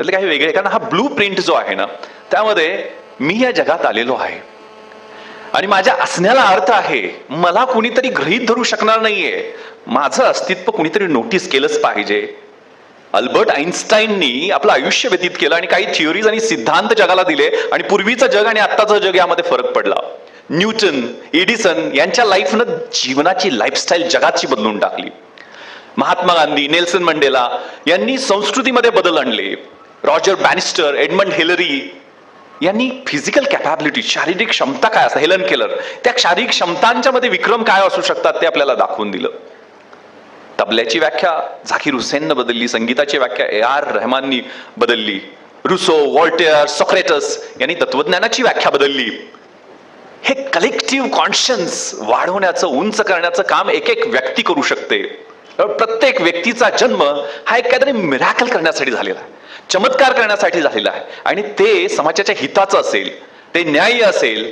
त्यातले काही वेगळे. कारण हा ब्लू प्रिंट जो आहे ना त्यामध्ये मी या जगात आलेलो आहे. आणि माझ्या असण्याला अर्थ आहे मला कुणीतरी गृहीत धरू शकणार नाहीये. माझं अस्तित्व कुणीतरी नोटीस केलंच पाहिजे. अल्बर्ट आईन्स्टाईननी आपलं आयुष्य व्यतीत केलं आणि काही थिअरीज आणि सिद्धांत जगाला दिले आणि पूर्वीचं जग आणि आत्ताचं जग यामध्ये फरक पडला. न्यूटन एडिसन यांच्या लाईफनं जीवनाची लाईफस्टाईल जगाची बदलून टाकली. महात्मा गांधी नेल्सन मंडेला यांनी संस्कृतीमध्ये बदल आणले. रॉजर बॅनिस्टर एडमंड हेलरी यांनी फिजिकल कॅपॅबिलिटी शारीरिक क्षमता काय असं हेलन केलर त्या शारीरिक क्षमतांच्या मध्ये विक्रम काय असू शकतात ते आपल्याला दाखवून दिलं. तबल्याची व्याख्या झाकीर हुसेननं बदलली संगीताची व्याख्या ए आर रहमाननी बदलली रुसो वॉल्टेअर सॉक्रेटस यांनी तत्वज्ञानाची व्याख्या बदलली. हे कलेक्टिव्ह कॉन्शियन्स वाढवण्याचं उंच करण्याचं काम एक एक व्यक्ती करू शकते. प्रत्येक व्यक्तीचा जन्म हा एक काहीतरी मिराकल करण्यासाठी झालेला आहे. चमत्कार करण्यासाठी झालेला आहे. आणि ते समाजाच्या हिताचं असेल ते न्याय्य असेल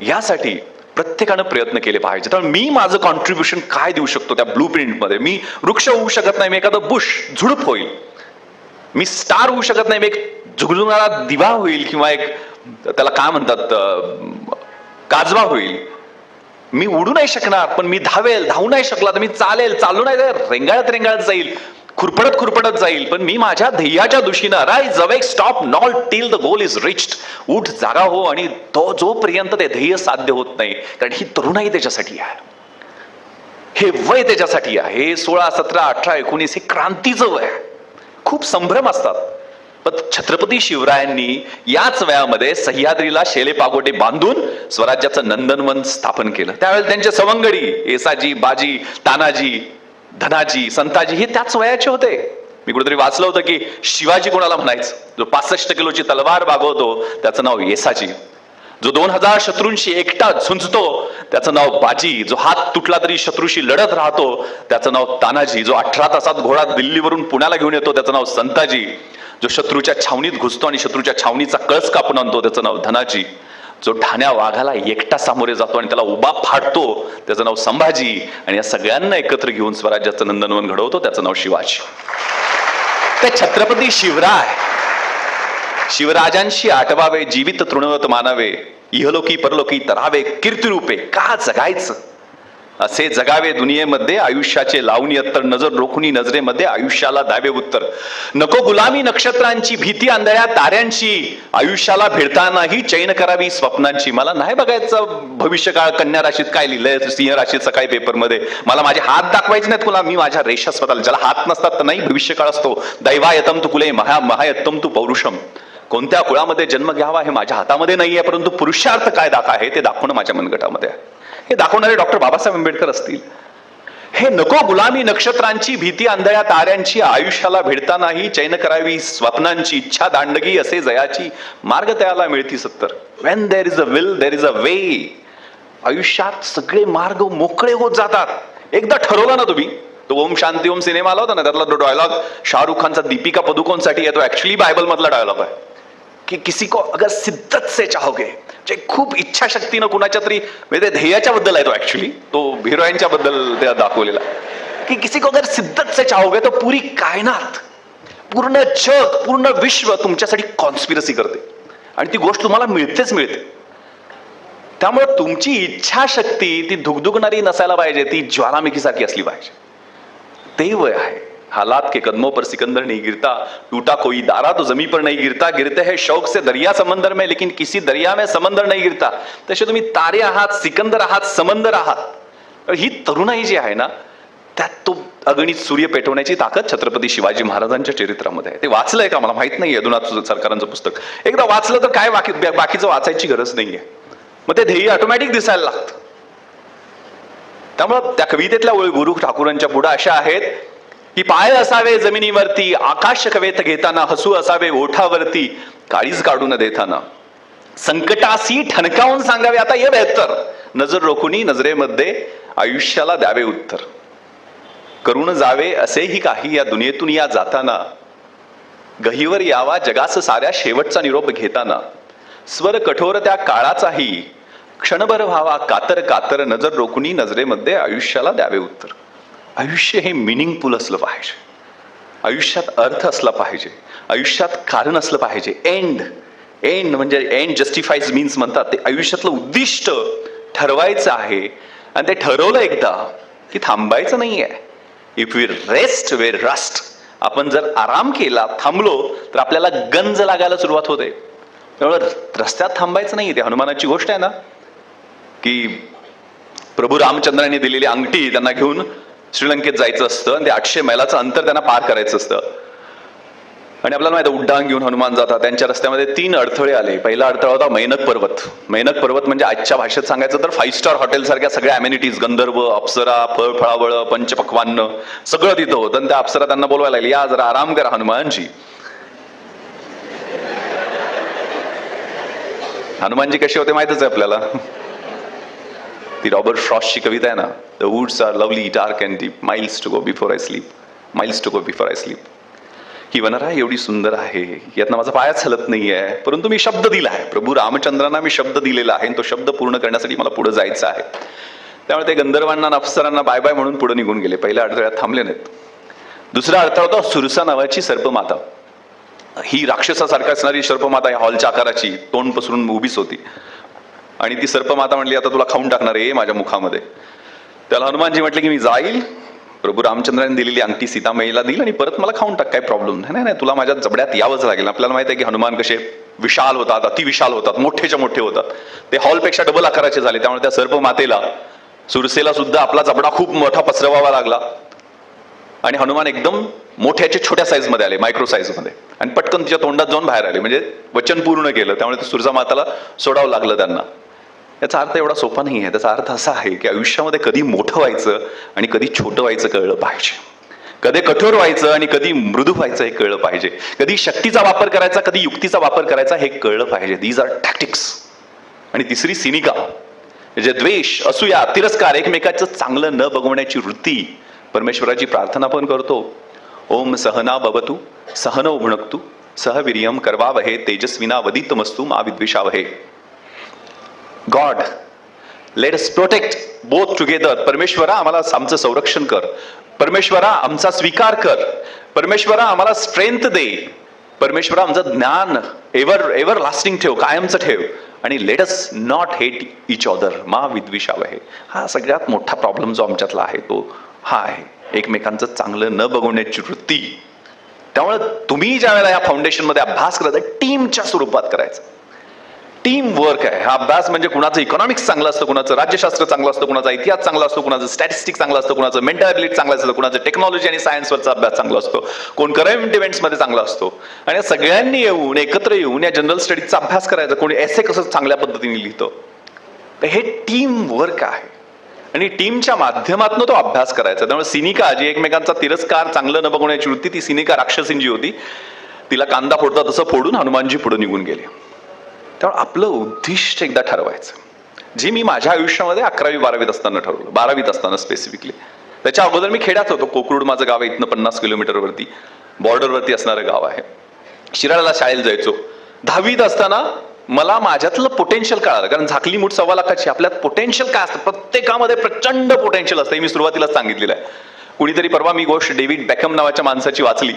यासाठी प्रत्येकानं प्रयत्न केले पाहिजे. तर मी माझं कॉन्ट्रीब्युशन काय देऊ शकतो त्या ब्लू प्रिंटमध्ये मी वृक्ष होऊ शकत नाही मी एखादं बुश झुडूप होईल. मी स्टार होऊ शकत नाही मी एक झुगझुगणारा दिवा होईल किंवा एक त्याला काय म्हणतात काजवा होईल. मी उडू नाही शकणार पण मी धावेल धावू नाही शकला तर मी चालेल चालू नाही तर रेंगाळत रेंगाळत जाईल खुरपडत खुरपडत जाईल पण मी माझ्या ध्येयाच्या दृष्टीनं arise awake stop not till the goal is reached उठ जागा हो आणि तो जोपर्यंत ते ध्येय साध्य होत नाही कारण ही तरुणाई त्याच्यासाठी आहे. हे वय त्याच्यासाठी आहे हे सोळा सतरा अठरा एकोणीस हे क्रांतीचं वय खूप संभ्रम असतात. पण छत्रपती शिवरायांनी याच वयामध्ये सह्याद्रीला शेले पागोटे बांधून स्वराज्याचं नंदनवन स्थापन केलं. त्यावेळेला त्यांचे सवंगडी येसाजी बाजी तानाजी धनाजी संताजी हे त्याच वयाचे होते. मी कुठेतरी वाचलं होतं की शिवाजी कोणाला म्हणायचं? जो पासष्ट किलोची तलवार बागवतो त्याचं नाव येसाजी जो दोन हजार शत्रूंशी एकटा झुंजतो त्याचं नाव बाजी. जो हात तुटला तरी शत्रूशी लढत राहतो त्याचं नाव तानाजी. जो अठरा तासात घोडा दिल्लीवरून पुण्याला घेऊन येतो त्याचं नाव संताजी. जो शत्रूच्या छावणीत घुसतो आणि शत्रूच्या छावणीचा कळस कापून आणतो त्याचं नाव धनाजी. जो ठाण्या वाघाला एकटा सामोरे जातो आणि त्याला उभा फाडतो त्याचं नाव संभाजी. आणि या सगळ्यांना एकत्र घेऊन स्वराज्याचं नंदनवन घडवतो त्याचं नाव शिवाजी. ते छत्रपती शिवराय शिवराजांशी आठवावे जीवित तृणवत मानावे इहलोकी परलोकी तरावे कीर्तिरूपे का जगायचं? असे जगावे दुनियेमध्ये आयुष्याचे लावणी अत्तर नजर रोखणी नजरेमध्ये आयुष्याला दावे उत्तर. नको गुलामी नक्षत्रांची भीती आंधळ्या ताऱ्यांची. आयुष्याला भिडतानाही चैन करावी स्वप्नांची. मला नाही बघायचं भविष्यकाळ कन्या राशीत काय लिहिलंय सिंह राशीत सकाळी पेपरमध्ये. मला माझे हात दाखवायचे नाहीत तुला मी माझ्या रेषा स्वतःला ज्याला हात नसतात तर नाही भविष्यकाळ असतो. दैवायतम तू कुले महा महायत्तम तू पौरुषम. कोणत्या कुळामध्ये जन्म घ्यावा हे माझ्या हातामध्ये नाहीये परंतु पुरुषार्थ काय दाखा आहे ते दाखवणं माझ्या मनगटामध्ये आहे. हे दाखवणारे डॉक्टर बाबासाहेब आंबेडकर असतील. हे नको गुलामी नक्षत्रांची भीती आंधळ्या ताऱ्यांची आयुष्याला भिडतानाही चैन करावी स्वप्नांची इच्छा दांडगी असे जयाची मार्ग त्याला मिळती सत्तर. When there is a will there is a way आयुष्यात सगळे मार्ग मोकळे होत जातात. एकदा ठरवला ना तुम्ही तो ओम शांती ओम सिनेमा आला होता ना त्यातला तो डायलॉग शाहरुख खानचा दीपिका पदुकोणसाठी येतो ऍक्च्युली बायबल मधला डायलॉग आहे. की किसी को अगर सिद्धत से चाहोगे जे खूप इच्छाशक्तीनं कुणाच्या तरी म्हणजे ध्येयाच्या बद्दल आहे तो ऍक्च्युली तो हिरोईनच्या बद्दल त्या दाखवलेला. की किसी को अगर सिद्धत से चाहोगे तो पुरी कायनात पूर्ण जग पूर्ण विश्व तुमच्यासाठी कॉन्स्पिरसी करते. आणि ती गोष्ट तुम्हाला मिळतेच मिळते. त्यामुळे तुमची इच्छाशक्ती ती धुगधुगणारी नसायला पाहिजे ती ज्वालामुखीसारखी असली पाहिजे. ते वय आहे. हालात के कदमों पर सिकंदर नहीं गिरता टूटा कोई दारा तो जमी पर नहीं गिरता गिरते हैं शौक से दरिया समंदर में लेकिन किसी दरिया में समंदर नहीं गिरता। तसे तुम्ही तारे आहात सिकंदर आहात समंदर आहात। ही तरुणाई जी आहे ना त्यात तो अगणित सूर्य पेटवण्याची ताकद छत्रपती शिवाजी महाराजांच्या चरित्रामध्ये आहे. ते वाचलंय का? मला माहीत नाही यदुनाथ सरकारांचं पुस्तक. एकदा वाचलं तर काय बाकी बाकीचं वाचायची गरज नाहीये. मग ते ध्येय ऑटोमॅटिक दिसायला लागतं. त्यामुळं त्या कवितेतल्या ओळी गुरु ठाकूरांच्या पुढे अशा आहेत की पाय असावे जमिनीवरती आकाश कवेत घेताना हसू असावे ओठावरती काळीज काढून देताना. संकटासी ठणकावून सांगावे आता ये बेहतर नजर रोखुनी नजरेमध्ये आयुष्याला द्यावे उत्तर. करून जावे असेही काही या दुनियेतून या जाताना. गहीवर यावा जगास साऱ्या शेवटचा निरोप घेताना. स्वर कठोर त्या काळाचाही. क्षणभर व्हावा कातर कातर नजर रोखुनी नजरेमध्ये आयुष्याला द्यावे उत्तर. आयुष्य हे मिनिंगफुल असलं पाहिजे. आयुष्यात अर्थ असला पाहिजे. आयुष्यात कारण असलं पाहिजे. एंड एंड म्हणजे एंड जस्टिफाईज मीन्स म्हणतात ते आयुष्यातलं उद्दिष्ट ठरवायचं आहे आणि ते ठरवलं एकदा की थांबायचं नाही आहे if we rest we rust आपण जर आराम केला थांबलो तर आपल्याला गंज लागायला सुरुवात होते. त्यामुळे रस्त्यात थांबायचं नाही ते हनुमानाची गोष्ट आहे ना की प्रभू रामचंद्रांनी दिलेली अंगठी त्यांना घेऊन श्रीलंकेत जायचं असतं आणि ते आठशे मैलाचं अंतर त्यांना पार करायचं असतं. आणि आपल्याला माहिती उड्डाण घेऊन हनुमान जातात. त्यांच्या रस्त्यामध्ये तीन अडथळे आले. पहिला अडथळा होता मैनक पर्वत. मैनक पर्वत म्हणजे आजच्या भाषेत सांगायचं तर फाईव्ह स्टार हॉटेल सारख्या सगळ्या अमेनिटीज गंधर्व अप्सरा फळ फळावळ पंचपक्वान्न सगळं तिथं होतं. आणि त्या अप्सरा त्यांना बोलवायला लागली या जरा आराम करा हनुमानजी. हनुमानजी कसे होते माहितच आहे आपल्याला. ती रॉबर्ट फ्रॉस्टची कविता आहे ना the woods are lovely dark and deep miles to go before I sleep miles to go before I sleep ही वनरा एवढी सुंदर आहे यातनं माझा पायाच हलत नाही आहे परंतु मी शब्द दिला आहे प्रभू रामचंद्रांना मी शब्द दिलेला आहे आणि तो शब्द पूर्ण करण्यासाठी मला पुढे जायचं आहे त्यामुळे ते गंधर्वांना अफसरांना अप्सरांना बाय बाय म्हणून पुढे निघून गेले पहिल्या अडथळ्यात थांबले नाहीत दुसरा अडथळा होता सुरसा नावाची सर्पमाता ही राक्षसासारखी असणारी सर्पमाता या हॉलच्या आकाराची तोंड पसरून उभीच होती आणि ती सर्पमाता म्हणली आता तुला खाऊन टाकणार आहे माझ्या मुखामध्ये. त्याला हनुमानजी म्हटले की मी जाईल. प्रभू रामचंद्राने दिलेली अंगठी सीतामयीला दिली आणि परत मला खाऊन टाक काय प्रॉब्लेम नाही. नाही नाही तुला माझ्या जबड्यात यावंच लागेल. आपल्याला माहिती आहे की हनुमान कसे विशाल होतात अतिविशाल होतात मोठेच्या मोठे होतात. ते हॉलपेक्षा डबल आकाराचे झाले त्यामुळे त्या सर्प मातेला सुरसेला सुद्धा आपला जबडा खूप मोठा पसरवावा लागला. आणि हनुमान एकदम मोठ्याचे छोट्या साईजमध्ये आले मायक्रो साईजमध्ये आणि पटकन तिच्या तोंडात जाऊन बाहेर आले. म्हणजे वचन पूर्ण केलं. त्यामुळे ते सुरजा माताला सोडावं लागलं त्यांना. याचा अर्थ एवढा सोपा नाही आहे. त्याचा अर्थ असा आहे की आयुष्यामध्ये कधी मोठं व्हायचं आणि कधी छोटं व्हायचं कळलं पाहिजे. कधी कठोर व्हायचं आणि कधी मृदू व्हायचं हे कळलं पाहिजे. कधी शक्तीचा वापर करायचा कधी युक्तीचा वापर करायचा हे कळलं पाहिजे. दीज आर टॅक्टिक्स आणि तिसरी सिनिका म्हणजे द्वेष असूया तिरस्कार एकमेकाचं चांगलं न बघवण्याची वृत्ती. परमेश्वराची प्रार्थना पण करतो. ओम सहना भवतु सहन उभणक्तू सहवीर्यम करवावहे तेजस्विना वदितमस्तू मा विद्वेषावहे. God let us protect both together परमेश्वरा आम्हाला आमचं संरक्षण कर परमेश्वरा आमचा स्वीकार कर परमेश्वरा आम्हाला स्ट्रेंथ दे परमेश्वरा आमचं ज्ञान एव्हर एव्हर लास्टिंग ठेव कायमचं ठेव आणि let us not hate each other मा विद्विषाव आहे हा सगळ्यात मोठा प्रॉब्लेम जो आमच्यातला आहे तो हा आहे एकमेकांचं चांगलं न बघवण्याची वृत्ती त्यामुळे तुम्ही ज्या वेळेला या फाउंडेशनमध्ये अभ्यास करायचा टीमच्या स्वरूपात करायचं टीम वर्क आहे. हा अभ्यास म्हणजे कुणाचं इकॉनॉमिक्स चांगलं असतं कुणाचं राज्यशास्त्र चांगलं असतं कुणाचा इतिहास चांगला असतो कुणाचं स्टॅटिस्टिक चांगलं असतं कुणाचं मेंटल ॲबिलिटी चांगलं असतं कुणाचं टेक्नॉलॉजी आणि सायन्सवरचा अभ्यास चांगला असतो. कोण करंट इव्हेंट्समध्ये चांगला असतो. आणि सगळ्यांनी येऊन एकत्र येऊन या जनरल स्टडीजचा अभ्यास करायचा कोणी एसे कसं चांगल्या पद्धतीने लिहितो. तर हे टीम वर्क आहे. आणि टीमच्या माध्यमातून तो अभ्यास करायचा. त्यामुळे सिनिका जी एकमेकांचा तिरस्कार चांगलं न बघण्याची वृत्ती ती सिनिका राक्षसींची होती. तिला कांदा फोडता तसं फोडून हनुमानजी पुढे निघून गेले. त्यामुळे आपलं उद्दिष्ट एकदा ठरवायचं. जे मी माझ्या आयुष्यामध्ये अकरावी बारावीत असताना ठरवलं. बारावीत असताना स्पेसिफिकली त्याच्या अगोदर मी खेड्यात होतो. कोकरूड माझं गाव आहे. इथनं पन्नास किलोमीटरवरती बॉर्डरवरती असणारं गाव आहे. शिराळाला शाळेला जायचो. दहावीत असताना मला माझ्यातलं पोटेन्शियल कळालं. कारण झाकली मूठ सव्वा लाखाची. आपल्यात पोटेन्शियल काय असतं? प्रत्येकामध्ये प्रचंड पोटेन्शियल असतं. हे मी सुरुवातीलाच सांगितलेलं आहे. कुणीतरी परवा मी गोष्ट डेव्हिड बॅकम नावाच्या माणसाची वाचली.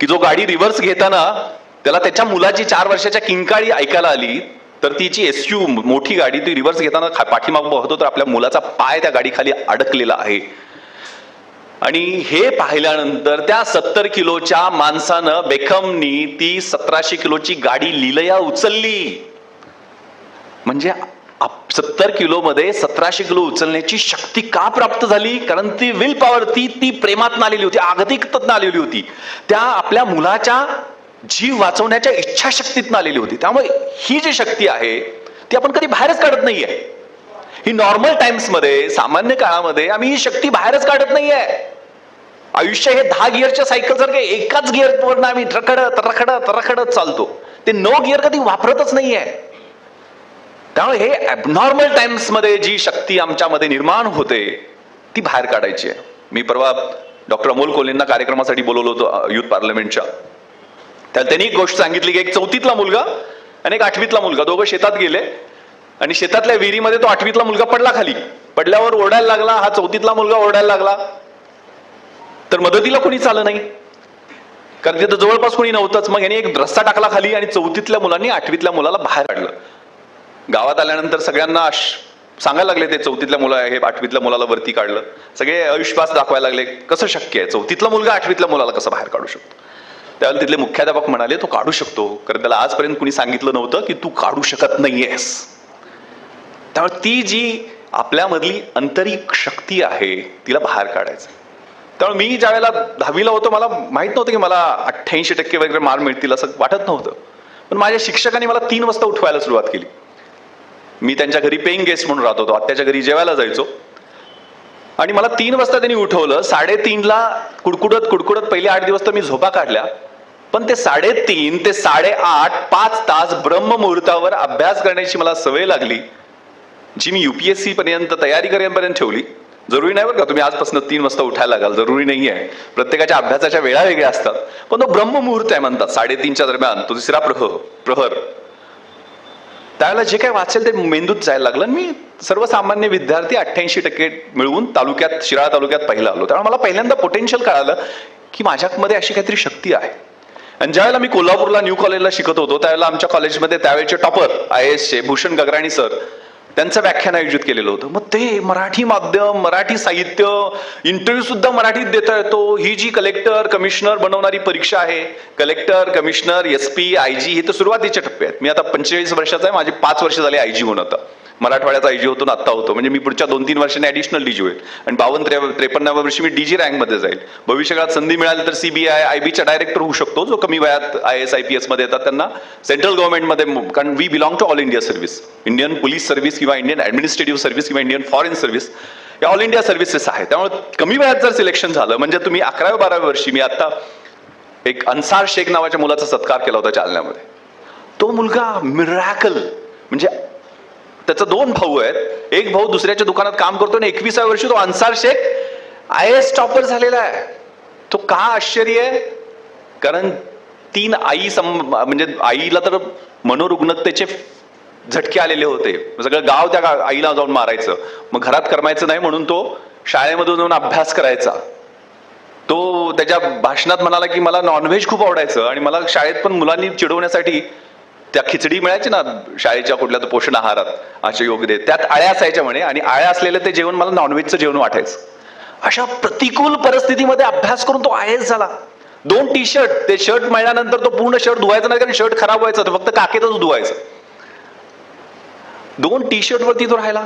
की जो गाडी रिव्हर्स घेताना त्याला त्याच्या मुलाची चार वर्षाच्या किंकाळी ऐकायला आली तर तिची एस यू मोठी गाडी ती रिव्हर्स घेताना पाठीमाग बघतो तर आपल्या मुलाचा पाय त्या गाडीखाली अडकलेला आहे. आणि हे पाहिल्यानंतर त्या सत्तर किलोच्या माणसानं बेखमनी ती सतराशे किलोची गाडी लिलया उचलली. म्हणजे सत्तर किलो मध्ये सतराशे किलो उचलण्याची शक्ती का प्राप्त झाली? कारण ती विल पॉवर ती ती प्रेमात आलेली होती आगतिकतनं आलेली होती. त्या आपल्या मुलाच्या जीव वाचवण्याच्या इच्छाशक्तीतनं आलेली होती. त्यामुळे ही जी शक्ती आहे ती आपण कधी बाहेरच काढत नाहीये. ही नॉर्मल टाइम्समध्ये सामान्य काळामध्ये आम्ही ही शक्ती बाहेरच काढत नाही आहे आयुष्य हे दहा गिअरच्या सायकल सारखे एकाच गिअरवरनं आम्ही रखडत रखडत रखडत चालतो. ते नो गिअर कधी वापरतच नाहीये. त्यामुळे हे ॲबनॉर्मल टाइम्समध्ये जी शक्ती आमच्यामध्ये निर्माण होते ती बाहेर काढायची आहे. मी परवा डॉक्टर अमोल कोलेंना कार्यक्रमासाठी बोलवलं होतं युथ पार्लमेंटच्या त्याला त्यांनी एक गोष्ट सांगितली की एक चौथीतला मुलगा आणि एक आठवीतला मुलगा दोघं शेतात गेले. आणि शेतातल्या विहिरीमध्ये तो आठवीतला मुलगा पडला खाली. पडल्यावर ओढायला लागला हा चौथीतला मुलगा ओढायला लागला. तर मदतीला कोणीच आलं नाही. कारण तिथं जवळपास कोणी नव्हतंच. मग यांनी एक रस्ता टाकला खाली आणि चौथीतल्या मुलांनी आठवीतल्या मुलाला बाहेर काढलं. गावात आल्यानंतर सगळ्यांना सांगायला लागले ते चौथीतल्या मुलं हे आठवीतल्या मुलाला वरती काढलं. सगळे अविश्वास दाखवायला लागले कसं शक्य आहे? चौथीतला मुलगा आठवीतल्या मुलाला कसं बाहेर काढू शकतो? त्यावेळेला तिथले मुख्याध्यापक म्हणाले तो काढू शकतो. कारण त्याला आजपर्यंत कुणी सांगितलं नव्हतं की तू काढू शकत नाहीयेस. त्यामुळे ती जी आपल्यामधली आंतरिक शक्ती आहे तिला बाहेर काढायचं. त्यामुळे मी ज्या वेळेला दहावीला होतो मला माहीत नव्हतं की मला अठ्ठ्याऐंशी टक्के वगैरे मार्क मिळतील असं वाटत नव्हतं. पण माझ्या शिक्षकांनी मला तीन वाजता उठवायला सुरुवात केली. मी त्यांच्या घरी पेईंग गेस्ट म्हणून राहत होतो. आत्याच्या घरी जेवायला जायचो. आणि मला तीन वाजता त्यांनी उठवलं. साडेतीनला कुडकुडत कुडकुडत पहिले आठ दिवस तर मी झोपा काढल्या. पण ते साडेतीन ते साडेआठ पाच तास ब्रह्ममुहूर्तावर अभ्यास करण्याची मला सवय लागली. जी मी युपीएससी पर्यंत तयारी करेपर्यंत ठेवली. जरुरी नाही बरं का तुम्ही आजपासून तीन वाजता उठायला लागाल जरुरी नाही आहे. प्रत्येकाच्या अभ्यासाच्या वेळा वेगळ्या असतात. पण तो ब्रह्ममुहूर्त आहे म्हणतात साडेतीनच्या दरम्यान तो दुसरा प्रह प्रहर. त्यावेळेला जे काय वाचेल ते मेंदूत जायला लागलं आणि मी सर्वसामान्य विद्यार्थी अठ्ठ्याऐंशी टक्के मिळवून तालुक्यात शिराळा तालुक्यात पहिला आलो. त्यामुळे मला पहिल्यांदा पोटेन्शियल कळालं की माझ्यामध्ये अशी काहीतरी शक्ती आहे. आणि ज्यावेळेला मी कोल्हापूरला न्यू कॉलेजला शिकत होतो त्यावेळेला आमच्या कॉलेजमध्ये त्यावेळेचे टॉपर आय एसचे भूषण गगराणी सर त्यांचं व्याख्यान आयोजित केलेलं होतं. मग ते मराठी माध्यम मराठी साहित्य इंटरव्ह्यू सुद्धा मराठीत देता येतो. ही जी कलेक्टर कमिशनर बनवणारी परीक्षा आहे collector commissioner S P I G हे तर सुरुवातीचे टप्पे आहेत. मी आता पंचेचाळीस वर्षाचा आहे माझे पाच वर्ष झाले आय जी होऊन आता. मराठवाड्याचा आयजी होतो ना आत्ता होतो. म्हणजे मी पुढच्या दोन तीन वर्षांनी ऍडिशनल डीजी होईल. आणि बावन्न त्रे त्रेपन्नाव्या वर्षी मी डीजी रँकमध्ये जाईल. भविष्यकाळात संधी मिळाली तर सीबीआय आय बीचा डायरेक्टर होऊ शकतो जो कमी वयात आय एस आय पी एसमध्ये येतात त्यांना. सेंट्रल गव्हर्नमेंटमध्ये कारण we belong to all India service Indian police service किंवा इंडियन ऍडमिनिस्ट्रेटिव्ह सर्व्हिस किंवा इंडियन फॉरेन सर्व्हिस या ऑल इंडिया सर्व्हिसेस आहे त्यामुळे कमी वयात जर सिलेक्शन झालं म्हणजे तुम्ही अकराव्या बाराव्या वर्षी मी आता एक अन्सार शेख नावाच्या मुलाचा सत्कार केला होता जालन्यामध्ये तो मुलगा मिरॅकल म्हणजे त्याचा दोन भाऊ आहेत. एक भाऊ दुसऱ्याच्या दुकानात काम करतो आणि एकविसाव्या वर्षी तो Ansar Shaikh I S topper झालेला आहे. तो का आश्चर्य आहे? कारण तीन आई सम म्हणजे आईला तर मनोरुग्णतेचे झटके आलेले होते. सगळं गाव त्या गा- आईला जाऊन मारायचं. मग घरात करमायचं नाही म्हणून तो शाळेमधून जाऊन अभ्यास करायचा. तो त्याच्या भाषणात म्हणाला की मला नॉनव्हेज खूप आवडायचं आणि मला शाळेत पण मुलांनी चिडवण्यासाठी त्या खिचडी मिळायची ना शाळेच्या कुठल्या तर पोषण आहारात असे योग दे त्यात आळ्या असायच्या म्हणे आणि आळ्या असलेलं ते जेवण मला नॉनव्हेजचं जेवण वाटायचं. अशा प्रतिकूल परिस्थितीमध्ये अभ्यास करून तो आय झाला. दोन टी शर्ट ते शर्ट मिळाल्यानंतर तो पूर्ण शर्ट धुवायचा नाही कारण शर्ट खराब व्हायचं फक्त काकेतच धुवायचं. दोन टी शर्ट वरती तो राहिला.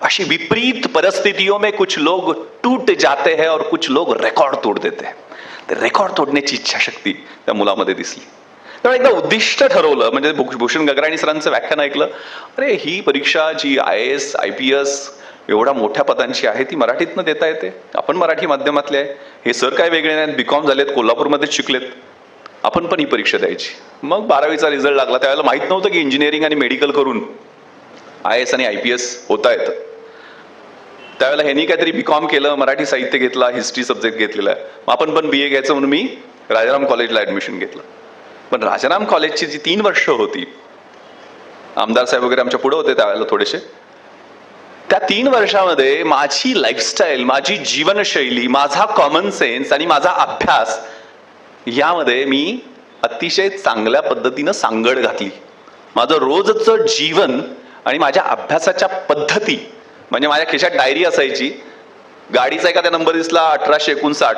अशी विपरीत परिस्थितियों में कुछ लोग टूट जाते हैं और कुछ लोग रेकॉर्ड तोड देते हैं. रेकॉर्ड तोडण्याची इच्छाशक्ती त्या मुलामध्ये दिसली. तेव्हा एकदा उद्दिष्ट ठरवलं म्हणजे भूषण गगराणी सरांचं व्याख्यान ऐकलं अरे ही परीक्षा जी I S I P S एवढ्या मोठ्या पदांची आहे ती मराठीतनं देता येते? आपण मराठी माध्यमातले आहे. हे सर काय वेगळे नाहीत बीकॉम झालेत कोल्हापूरमध्येच शिकलेत. आपण पण ही परीक्षा द्यायची. मग बारावीचा रिझल्ट लागला. त्यावेळेला माहीत नव्हतं की इंजिनिअरिंग आणि मेडिकल करून आय एस आणि आय पी एस होता येतं. त्यावेळेला ह्यांनी काहीतरी बी कॉम केलं मराठी साहित्य घेतला हिस्ट्री सब्जेक्ट घेतलेला. आहे मग आपण पण बी ए घ्यायचं म्हणून मी राजाराम कॉलेजला ऍडमिशन घेतलं. पण राजाराम कॉलेजची जी तीन वर्ष होती आमदार साहेब वगैरे आमच्या पुढे होते त्यावेळेला थोडेसे त्या तीन वर्षामध्ये माझी लाईफस्टाईल माझी जीवनशैली माझा कॉमन सेन्स आणि माझा अभ्यास यामध्ये मी अतिशय चांगल्या पद्धतीनं सांगड घातली. माझं रोजचं जीवन आणि माझ्या अभ्यासाच्या पद्धती म्हणजे माझ्या खिशात डायरी असायची गाडीचा एखादा नंबर दिसला अठराशे एकोणसाठ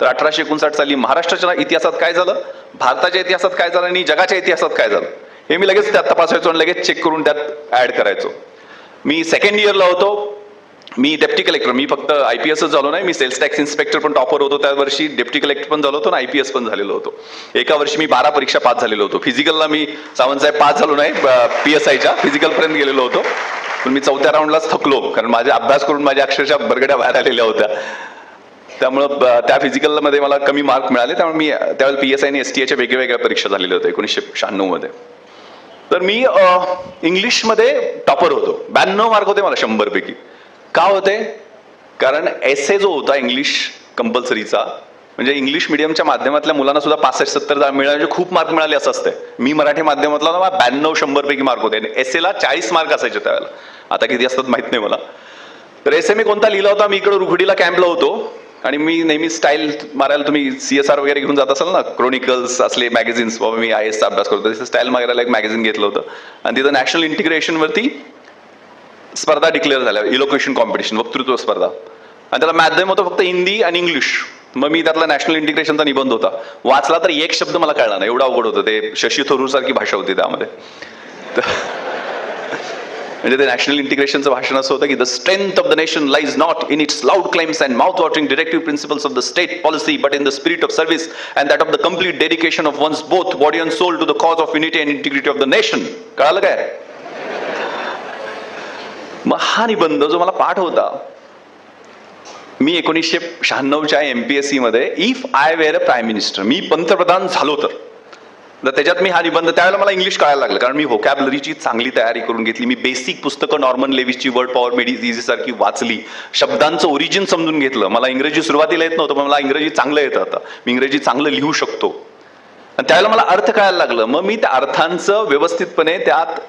तर अठराशे एकोणसाठ साली महाराष्ट्राच्या इतिहासात काय झालं? भारताच्या इतिहासात काय झालं आणि जगाच्या इतिहासात काय झालं? हे मी लगेच त्यात तपासायचो आणि लगेच चेक करून त्यात ऍड करायचो. मी सेकंड इयरला होतो. मी डेप्टी कलेक्टर मी फक्त आय पी एसच झालो नाही. मी सेल्स टॅक्स इन्स्पेक्टर पण टॉपर होतो त्या वर्षी. डेप्टी कलेक्टर पण झालो होतो आणि आय पी एस पण झालेलो होतो. एका वर्षी मी बारा परीक्षा पास झालेलो होतो. फिजिकलला मी सावंतसाहेब पास झालो नाही. पी एस आयच्या फिजिकलपर्यंत गेलेलो होतो. पण मी चौथ्या राऊंडलाच थकलो. कारण माझा अभ्यास करून माझ्या अक्षरशः बरगड्या बाहेर आलेल्या होत्या. त्यामुळं त्या फिजिकलमध्ये मला कमी मार्क मिळाले. त्यामुळे मी त्यावेळेला पी एस आय आणि एस टी एच्या वेगवेगळ्या परीक्षा झालेल्या होत्या एकोणीसशे शहाण्णवमध्ये. तर मी इंग्लिशमध्ये टॉपर होतो. ब्याण्णव मार्क होते मला शंभरपैकी. का होते? कारण एस ए जो होता इंग्लिश कंपल्सरीचा म्हणजे इंग्लिश मिडियमच्या माध्यमातल्या मुलांना सुद्धा पासष्ट सत्तर मिळाले म्हणजे खूप मार्क मिळाले असं असते मी मराठी माध्यमातला ना मला ब्याण्णव शंभर पैकी मार्क होते. एस एला चाळीस मार्क असायचे त्यावेळेला. आता किती असतात माहीत नाही मला. तर एस ए मी कोणता लिहिला होता? मी इकडे रुखडीला कॅम्पला होतो. आणि मी नेहमी स्टाईल मारायला तुम्ही सी एस आर वगैरे घेऊन जात असाल ना क्रोनिकल्स असले मॅगझिन्स बाबा मी आय एसचा अभ्यास करतो तिथे स्टाईल मारायला एक मॅगझिन घेतलं होतं. आणि तिथं नॅशनल इंटिग्रेशनवरती स्पर्धा डिक्लेअर झाल्या इलोकेशन कॉम्पिटिशन वक्तृत्व स्पर्धा. आणि त्याला माध्यम होतं फक्त हिंदी आणि इंग्लिश. मग मी त्यातला नॅशनल इंटिग्रेशनचा निबंध होता. वाचला तर एक शब्द मला कळला नाही एवढा अवघड होतं ते शशी थरूर सारखी भाषा होती त्यामध्ये. तर- म्हणजे ते नॅशनल इंटिग्रेशनचं भाषण असं होतं की the strength of the nation lies not in its loud claims and mouth watering directive principles of the state policy but in the spirit of service and that of the complete dedication of one's both body and soul to the cause of unity and integrity of the nation कळालं काय? मग हा निबंध जो मला पाठ होता मी एकोणीसशे शहाण्णवच्या एम पी एसमध्ये if I were a prime minister मी पंतप्रधान झालो तर. तर त्याच्यात मी हा निबंध त्यावेळेला मला इंग्लिश कळायला लागलं. कारण मी व्होकॅबलरीची चांगली तयारी करून घेतली. मी बेसिक पुस्तकं नॉर्मन लेविसची वर्ड पॉवर मेडिझी सारखी वाचली. शब्दांचं ओरिजिन समजून घेतलं. मला इंग्रजी सुरुवातीला येत नव्हतं पण मला इंग्रजी चांगलं येतं आता. मी इंग्रजी चांगलं लिहू शकतो. आणि त्यावेळेला मला अर्थ कळायला लागलं. मग मी त्या अर्थांचं व्यवस्थितपणे त्यात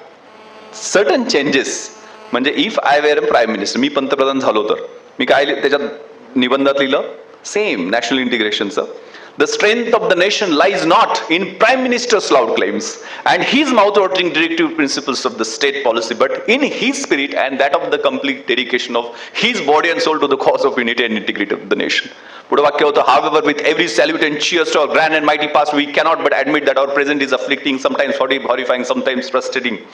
सर्टन चेंजेस म्हणजे if I were prime minister मी पंतप्रधान झालो तर. मी काय त्याच्यात निबंधात लिहिलं? सेम नॅशनल इंटिग्रेशनचं The strength of the nation lies not in Prime Minister's loud claims and his mouth-watering directive principles of the state policy, but in his spirit and that of the complete dedication of his body and soul to the cause of unity and integrity of the nation. However, with every salute and cheers to our grand and mighty past, we cannot but admit that our present is afflicting, sometimes horrifying, sometimes frustrating.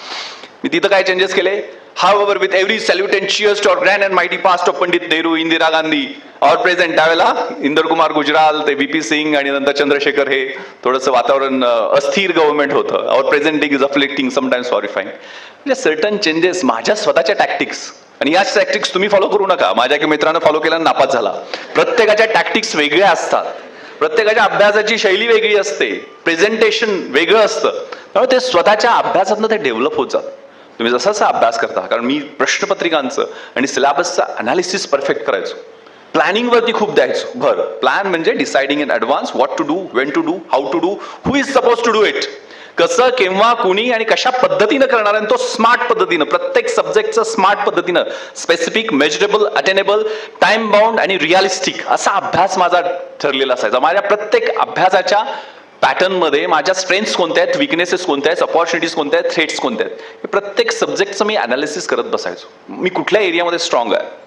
मी तिथं काय changes केले? हा ever with every salute and cheers to grand and mighty past of Pandit Nehru Indira Gandhi or present त्यावेळेला इंदर कुमार गुजराल ते V P Singh आणि नंतर चंद्रशेखर हे थोडंसं वातावरण अस्थिर गव्हर्नमेंट होतं. Or present is affecting sometimes horrifying म्हणजे सर्टन चेंजेस माझ्या स्वतःच्या टॅक्टिक्स आणि याच टॅक्टिक्स तुम्ही फॉलो करू नका. माझ्या एका मित्रानं फॉलो केल्यानं नापास झाला. प्रत्येकाच्या टॅक्टिक्स वेगळ्या असतात. प्रत्येकाच्या अभ्यासाची शैली वेगळी असते. प्रेझेंटेशन वेगळं असतं. त्यामुळे ते स्वतःच्या अभ्यासातनं ते डेव्हलप होत जातं. तुम्ही जसा जसा अभ्यास करता कारण मी प्रश्नपत्रिकांचं आणि सिलेबसचं अनालिसिस परफेक्ट करायचो. प्लॅनिंगवरती खूप द्यायचो. भर प्लॅन म्हणजे deciding in advance what to do when to do how to do who is suppose to do it कसं केव्हा कुणी आणि कशा पद्धतीनं करणार आणि तो स्मार्ट पद्धतीनं प्रत्येक सब्जेक्टचं स्मार्ट पद्धतीनं specific measurable attainable time bound आणि रिअलिस्टिक असा अभ्यास माझा ठरलेला असायचा. माझ्या प्रत्येक अभ्यासाच्या पॅटर्नमध्ये माझ्या स्ट्रेंथ्स कोणत्या आहेत विकनेसेस कोणत्या आहेत अपॉर्च्युनिटीज कोणत्या आहेत थ्रेट्स कोणत्या आहेत हे प्रत्येक सब्जेक्टचं मी अनालिसिस करत बसायचो. मी कुठल्या एरियामध्ये स्ट्रॉंग आहे?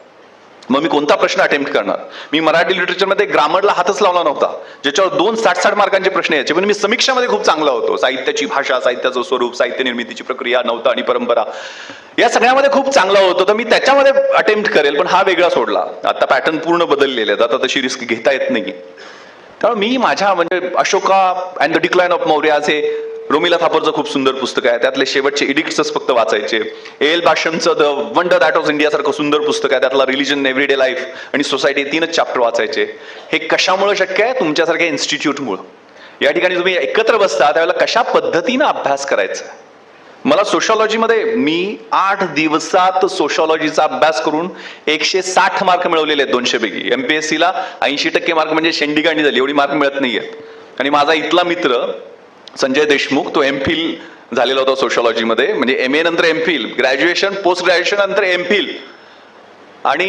मग मी कोणता प्रश्न अटेम्प्ट करणार? मी मराठी लिटरेचरमध्ये ग्रामरला हातच लावला नव्हता ज्याच्यावर दोन साठ साठ मार्कांचे प्रश्न यायचे. पण मी समीक्षामध्ये खूप चांगला होतो. साहित्याची भाषा साहित्याचं स्वरूप साहित्य निर्मितीची प्रक्रिया नव्हता आणि परंपरा या सगळ्यामध्ये खूप चांगला होतो. तर मी त्याच्यामध्ये अटेम्प्ट करेल पण हा वेगळा सोडला. आता पॅटर्न पूर्ण बदललेले आहेत. आता तशी रिस्क घेता येत नाही. त्यामुळे मी माझ्या म्हणजे Ashoka and the decline of Maurya असे रोमिला थापरचं खूप सुंदर पुस्तक आहे. त्यातले शेवटचे इडिक्ट्सच फक्त वाचायचे. L भाषणचं the wonder that of India सारखं सुंदर पुस्तक आहे. त्यातला रिलिजन एव्हरीडे लाईफ आणि सोसायटी तीनच चॅप्टर वाचायचे. हे कशामुळे शक्य आहे? तुमच्यासारख्या इन्स्टिट्यूटमुळं या ठिकाणी तुम्ही एकत्र बसता त्यावेळेला कशा पद्धतीनं अभ्यास करायचा? मला सोशॉलॉजीमध्ये मी आठ दिवसात सोशॉलॉजीचा अभ्यास करून एकशे साठ मार्क मिळवलेले आहेत दोनशे पैकी. एस सीला ऐंशी टक्के मार्क म्हणजे शेंडीगांडी झाली एवढी मार्क मिळत नाही आहेत आणि माझा इथला मित्र संजय देशमुख तो एम फिल झालेला होता सोशॉलॉजीमध्ये म्हणजे एम ए नंतर M Phil graduation post graduation नंतर एम फिल आणि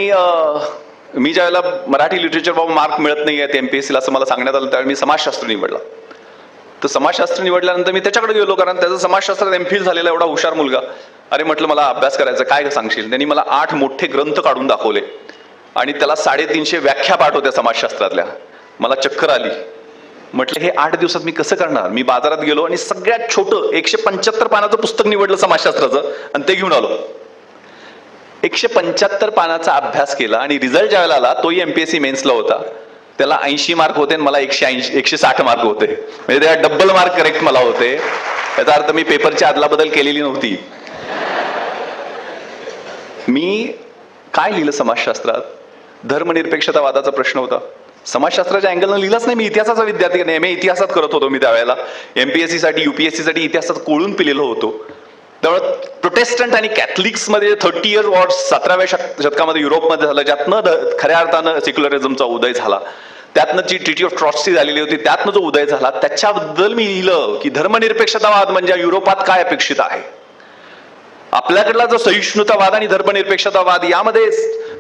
मी ज्यावेळेला मराठी लिटरेचर बाबा मार्क मिळत नाही आहेत एम पी एस सीला असं मला सांगण्यात आलं त्यावेळी मी समाजशास्त्र निवडला. तर समाजशास्त्र निवडल्यानंतर मी त्याच्याकडे गेलो कारण त्याचं समाजशास्त्रात एमफिल झालेला एवढा हुशार मुलगा. अरे म्हटलं मला अभ्यास करायचा काय सांगशील? त्यांनी मला आठ मोठे ग्रंथ काढून दाखवले. आणि त्याला साडेतीनशे व्याख्या पाठ होत्या समाजशास्त्रातल्या. मला चक्कर आली. म्हटलं हे आठ दिवसात मी कसं करणार? मी बाजारात गेलो आणि सगळ्यात छोटं एकशे पंच्याहत्तर पानाचं पुस्तक निवडलं समाजशास्त्राचं आणि ते घेऊन आलो. एकशे पंच्याहत्तर पानाचा अभ्यास केला आणि रिझल्ट ज्यावेळेला आला तोही एमपीएससी मेन्सला होता. त्याला ऐंशी मार्क होते आणि मला एकशे ऐंशी एकशे साठ मार्क होते. म्हणजे त्या डबल मार्क करेक्ट मला होते. याचा अर्थ मी पेपरची आदला बदल केलेली नव्हती. मी काय लिहिलं समाजशास्त्रात? धर्मनिरपेक्षतावादाचा प्रश्न होता. समाजशास्त्राच्या अँगलनं लिहिलंच नाही मी. इतिहासाचा विद्यार्थी एम ए इतिहासात करत होतो मी त्यावेळेला. एमपीएससी साठी युपीएससी साठी इतिहासात कोळून पिलेलो होतो. त्यामुळे प्रोटेस्टंट आणि कॅथलिक्समध्ये थर्टी इयर वॉर सतराव्या शत- शतकामध्ये युरोपमध्ये झालं ज्यातनं खऱ्या अर्थानं सेक्युलरिझमचा उदय झाला. त्यातनं जी ट्रिटी ऑफ ट्रॉस्टी झालेली होती त्यातनं जो उदय झाला त्याच्याबद्दल मी लिहिलं की धर्मनिरपेक्षतावाद म्हणजे युरोपात काय अपेक्षित आहे? आपल्याकडला जो सहिष्णुतावाद आणि धर्मनिरपेक्षतावाद यामध्ये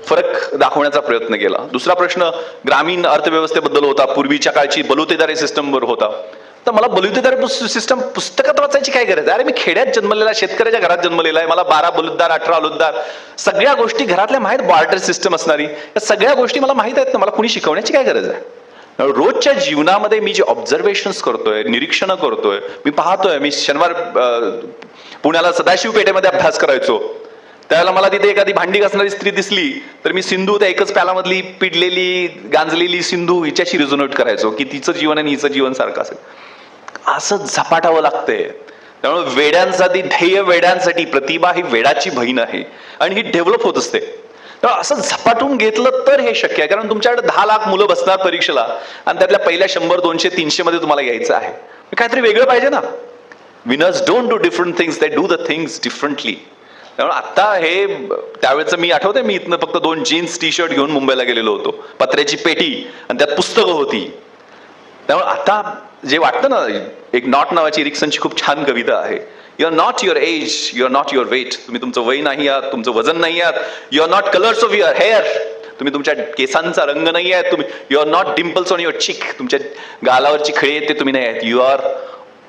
फरक दाखवण्याचा प्रयत्न केला. दुसरा प्रश्न ग्रामीण अर्थव्यवस्थेबद्दल होता पूर्वीच्या काळची बलुतेदारी सिस्टमवर होता. तर मला बलुतेदार सिस्टम पुस्तकात वाचायची काय गरज आहे? अरे मी खेड्यात जन्मलेला शेतकऱ्याच्या घरात जन्मलेला आहे. मला बारा बलुतदार अठरा अलुतदार सगळ्या गोष्टी घरातल्या माहीत बॉर्डर सिस्टम असणारी. या सगळ्या गोष्टी मला माहीत आहेत ना. मला कुणी शिकवण्याची काय गरज आहे? रोजच्या जीवनामध्ये मी जे ऑब्झर्वेशन्स करतोय निरीक्षण करतोय मी पाहतोय मी शनिवार पुण्याला सदाशिव पेठेमध्ये अभ्यास करायचो. त्यावेळेला मला तिथे एखादी भांडी घासणारी स्त्री दिसली तर मी सिंधू त्या एकच प्यालामधली पिडलेली गांजलेली सिंधू हिच्याशी रिझोनेट करायचो की तिचं जीवन आणि हिचं जीवन सारखं असेल. असं झपाटावं लागतंय. त्यामुळे वेड्यांसाठी ध्येय वेड्यांसाठी प्रतिभा ही वेडाची बहीण आहे. आणि ही डेव्हलप होत असते. तर असं झपाटून घेतलं तर हे शक्य आहे. कारण तुमच्याकडे दहा लाख मुलं बसणार परीक्षेला आणि त्यातल्या पहिल्या शंभर दोनशे तीनशे मध्ये तुम्हाला यायचं आहे. काहीतरी वेगळं पाहिजे ना. Winners don't do different things they do the things differently त्यामुळे आता हे त्यावेळेचं मी आठवते मी इथनं फक्त दोन जीन्स टी शर्ट घेऊन मुंबईला गेलेलो होतो. पत्र्याची पेटी आणि त्यात पुस्तकं होती. त्यामुळे आता जे वाटतं ना एक नॉट नावाची रिक्सनची खूप छान कविता आहे. You are not your age you are not your weight तुम्ही तुमचं वय नाही आहात तुमचं वजन नाही आहात. You are not colours of your hair तुम्ही तुमच्या केसांचा रंग नाही आहे तुम्ही you are not dimples on your cheek तुमच्या गालावरची खळी आहेत ते तुम्ही नाही आहेत. You are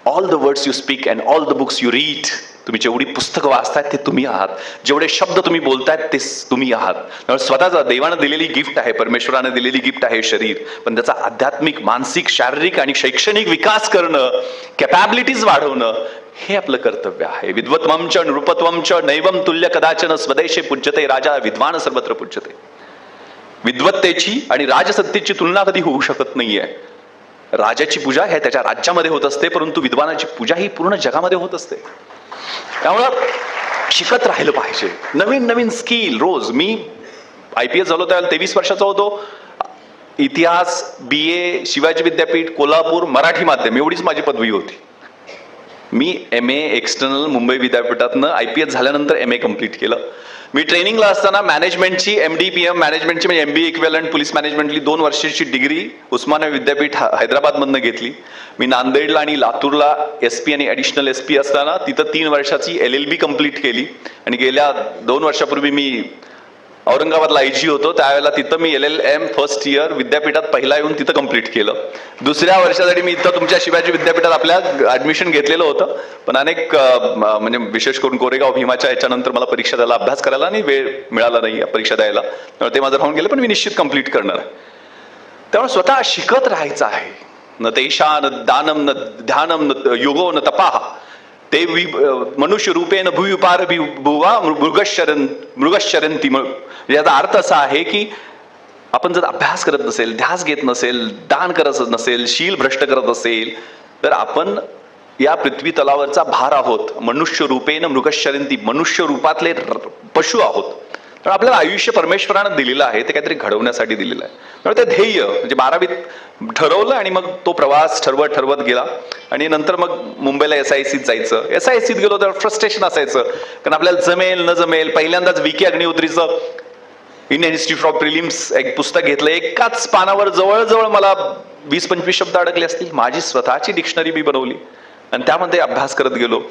all the words you speak and all the books you read तुम्ही जेवढी पुस्तकं वाचतायत ते तुम्ही आहात. जेवढे शब्द तुम्ही बोलतायत ते तुम्ही आहात. त्यामुळे स्वतःचा देवानं दिलेली गिफ्ट आहे परमेश्वरानं दिलेली गिफ्ट आहे शरीर. पण त्याचा आध्यात्मिक मानसिक शारीरिक आणि शैक्षणिक विकास करणं कॅपॅबिलिटीज वाढवणं हे आपलं कर्तव्य आहे. विद्वत्वमच नृपत्वमच नैवम तुल्य कदाचन स्वदेशे पूज्यते राजा विद्वान सर्वत्र पूज्यते. विद्वत्तेची आणि राजसत्तेची तुलना कधी होऊ शकत नाहीये. राजाची पूजा हे त्याच्या राज्यामध्ये होत असते परंतु विद्वानाची पूजा ही पूर्ण जगामध्ये होत असते. त्यामुळं शिकत राहिलं पाहिजे. नवीन नवीन स्किल रोज. मी आय पी एस झालो त्यावेळेला तेवीस वर्षाचा होतो. इतिहास बी ए शिवाजी विद्यापीठ कोल्हापूर मराठी माध्यम एवढीच माझी पदवी होती. मी एम ए एक्सटर्नल मुंबई विद्यापीठातनं आय पी एस झाल्यानंतर एम ए कंप्लीट केलं. मी ट्रेनिंगला असताना मॅनेजमेंटची एम डी पी एम मॅनेजमेंटची म्हणजे एम बी इक्वेलंट पोलीस मॅनेजमेंटली दोन वर्षाची डिग्री उस्मानिया विद्यापीठ हैदराबादमधनं घेतली. मी नांदेडला आणि लातूरला एस पी आणि ॲडिशनल एस पी असताना तिथं तीन वर्षाची एल एल बी कंप्लीट केली. आणि गेल्या दोन वर्षापूर्वी मी औरंगाबादला आय जी होतो. त्यावेळेला तिथं मी L L M first year विद्यापीठात पहिला येऊन तिथं कंप्लीट केलं. दुसऱ्या वर्षासाठी मी इथं तुमच्या शिवाजी विद्यापीठात आपल्या ऍडमिशन घेतलेलं होतं. पण अनेक म्हणजे विशेष करून कोरेगाव भीमाच्या याच्यानंतर मला परीक्षा द्यायला अभ्यास करायला आणि वेळ मिळाला नाही परीक्षा द्यायला. त्यामुळे ते माझं राहून गेलं पण मी निश्चित कंप्लीट करणार आहे. त्यामुळे स्वतः शिकत राहायचं आहे. न तेषा न दानम न ध्यानम न युगो न तपाहा. ते वि मनुष्य रूपेन भूविपार भुवा मृगशरण मृगशरंती म्हणजे याचा अर्थ असा आहे की आपण जर अभ्यास करत नसेल ध्यास घेत नसेल दान करत नसेल शील भ्रष्ट करत असेल तर आपण या पृथ्वी तलावरचा भार आहोत. मनुष्य रूपेन मृगशरंती मनुष्य रूपातले र- पशु आहोत. पण आपल्याला आयुष्य परमेश्वरानं दिलेलं आहे ते काहीतरी घडवण्यासाठी दिलेलं आहे. त्यामुळे ते ध्येय म्हणजे बारावीत ठरवलं आणि मग तो प्रवास ठरवत ठरवत गेला. आणि नंतर मग मुंबईला एस आय सीत जायचं. एस आय सीत गेलो तर फ्रस्ट्रेशन असायचं. कारण आपल्याला जमेल न जमेल पहिल्यांदाच विकी अग्निहोत्रीचं इंडियन इन्स्टिट्यूट ऑफ प्रिलिम्स एक पुस्तक घेतलं. एकाच पानावर जवळजवळ मला वीस पंचवीस शब्द अडकले असतील. माझी स्वतःची डिक्शनरी मी बनवली. आणि त्यामध्ये अभ्यास करत गेलो.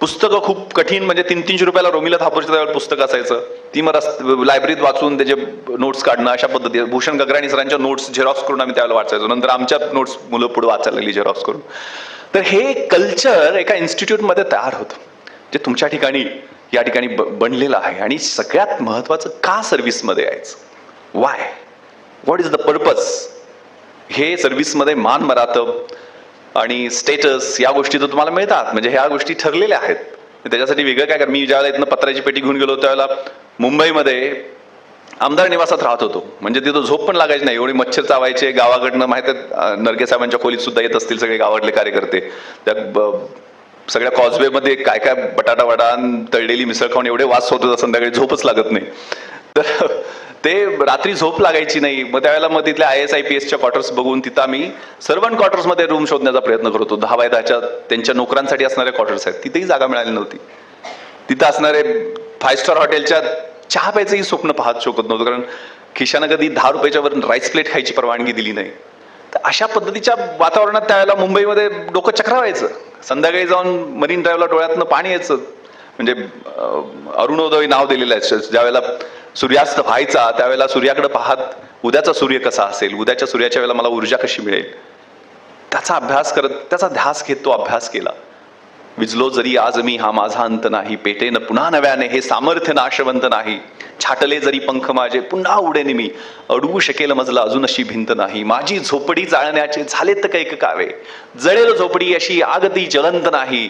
पुस्तकं खूप कठीण म्हणजे तीन तीनशे रुपयाला रोमिला थापूरच्या पुस्तक असायचं. ती मला लायब्ररीत वाचून त्याचे नोट्स काढणं अशा पद्धती. भूषण गगराणी सरांच्या नोट्स झेरॉक्स करून आम्ही त्यावेळेला वाचायचो. नंतर आमच्या नोट्स मुलं पुढे वाचायला लागली झेरॉक्स करून. तर हे कल्चर एका इन्स्टिट्यूटमध्ये तयार होतं जे तुमच्या ठिकाणी या ठिकाणी बनलेलं आहे. आणि सगळ्यात महत्वाचं का सर्व्हिसमध्ये यायचं? Why what is the purpose हे सर्व्हिसमध्ये मान मरातब आणि स्टेटस या गोष्टी तर तुम्हाला मिळतात. म्हणजे ह्या गोष्टी ठरलेल्या आहेत. त्याच्यासाठी वेगळं काय कर मी ज्यावेळेला इथनं पत्राची पेटी घेऊन गेलो त्यावेळेला मुंबईमध्ये आमदार निवासात राहत होतो. म्हणजे तिथं झोप पण लागायची नाही. एवढी मच्छर चावायचे गावाकडनं माहिती आहे नरके साहेबांच्या खोलीत सुद्धा येत असतील सगळे गावातले कार्यकर्ते. त्या ब- सगळ्या कॉजवेमध्ये काय काय बटाटा वडा तळलेली मिसळ खाऊन एवढे वास होत संध्याकाळी झोपच लागत नाही. तर ते रात्री झोप लागायची नाही. मग त्यावेळेला मग तिथल्या आय एस आय पी एसच्या क्वार्टर्स बघून तिथं आम्ही सर्वंट क्वार्टर्समध्ये रूम शोधण्याचा प्रयत्न करत होतो. दहा बाय दहाच्या त्यांच्या नोकरांसाठी असणाऱ्या क्वार्टर्स आहेत. तिथेही जागा मिळाली नव्हती. तिथं असणारे फाय स्टार हॉटेलच्या चहा प्यायचंही स्वप्न पाहत शकत नव्हतं. कारण खिशानं कधी दहा रुपयाच्या वर राईस प्लेट खायची परवानगी दिली नाही. तर अशा पद्धतीच्या वातावरणात त्यावेळेला मुंबईमध्ये डोकं चक्रावायचं. संध्याकाळी जाऊन मरीन ड्राईव्हला डोळ्यातनं पाणी यायचं. म्हणजे अरुणोदय नाव दिलेलं आहे. ज्यावेळेला सूर्यास्त व्हायचा त्यावेळेला सूर्याकडे पाहत उद्याचा सूर्य कसा असेल उद्याच्या सूर्याच्या वेळेला मला ऊर्जा कशी मिळेल? त्याचा अभ्यास करत त्याचा ध्यास घेत तो अभ्यास केला. विजलो जरी आज मी हा माझा अंत नाही. पेटेन पुन्हा नव्याने हे सामर्थ्य नाशवंत नाही. छाटले जरी पंख माझे पुन्हा उडेन मी. अडवू शकेल मजला अजून अशी भिंत नाही. माझी झोपडी जाळण्याचे झाले तर कैक कावे? जळेल झोपडी अशी आगती ज्वलंत नाही.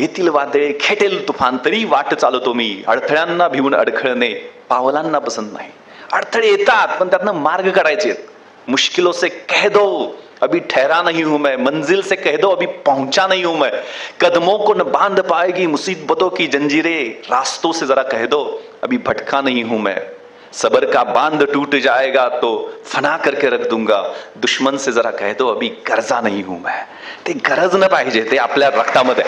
येथील वादळे, खेटेल तुफान, तरी वाट चालवतो मी. अडथळ्यांना भिवून अडखळणे पावलांना पसंत नाही. अडथळे येतात, पण त्यातनं मार्ग काढायचे. मुश्किलों से कह दो, अभी ठहरा नहीं हूँ मैं. मंजिल से कह दो, अभी पहुँचा नहीं हूँ मैं. कदमों को न बाँध पाएगी मुसीबतों की जंजीरें. रास्तों से जरा कह दो, अभी भटका नहीं हूँ मैं. सबर का बाँध टूट जाएगा तो फना करके रख दूँगा. दुश्मन से जरा कह दो, अभी गरजा नहीं हूँ मैं. ते गरज न पाहिजे, ते आपल्या रक्तामध्ये.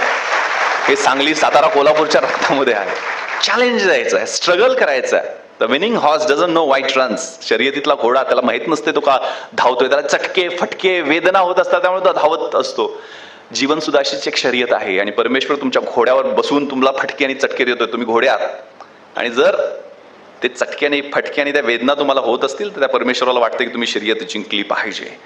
हे सांगली सातारा कोल्हापूरच्या रक्तामध्ये आहे. चॅलेंज द्यायचं आहे स्ट्रगल करायचं आहे. The winning horse doesn't know why it runs शर्यतीतला घोडा त्याला माहीत नसते तो का धावतोय त्याला चटके फटके वेदना होत असतात त्यामुळे तो धावत असतो. जीवन सुद्धा अशीच एक शर्यत आहे आणि परमेश्वर तुमच्या घोड्यावर बसून तुम्हाला फटके आणि चटके देतोय. तुम्ही घोडे आहात. आणि जर ते चटके आणि फटके आणि त्या वेदना तुम्हाला होत असतील तर त्या परमेश्वराला वाटतं की तुम्ही शर्यत जिंकली पाहिजे.